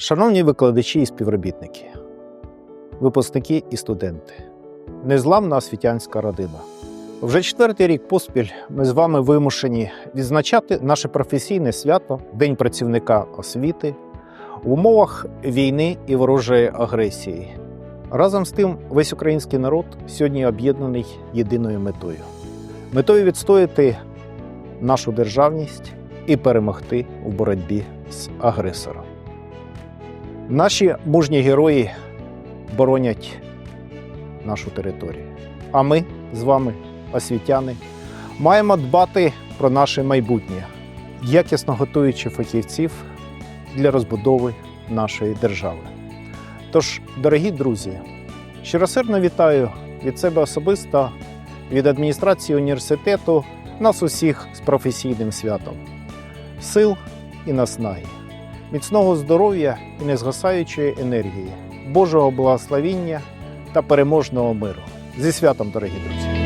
Шановні викладачі і співробітники, випускники і студенти, незламна освітянська родина. Вже четвертий рік поспіль ми з вами вимушені відзначати наше професійне свято День працівника освіти в умовах війни і ворожої агресії. Разом з тим, весь український народ сьогодні об'єднаний єдиною метою метою відстояти нашу державність і перемогти у боротьбі з агресором. Наші мужні герої боронять нашу територію. А ми з вами, освітяни, маємо дбати про наше майбутнє, якісно готуючи фахівців для розбудови нашої держави. Тож, дорогі друзі, щиросердно вітаю від себе особисто, від адміністрації університету, нас усіх з професійним святом, сил і наснаги міцного здоров'я і незгасаючої енергії, Божого благословіння та переможного миру. Зі святом, дорогі друзі!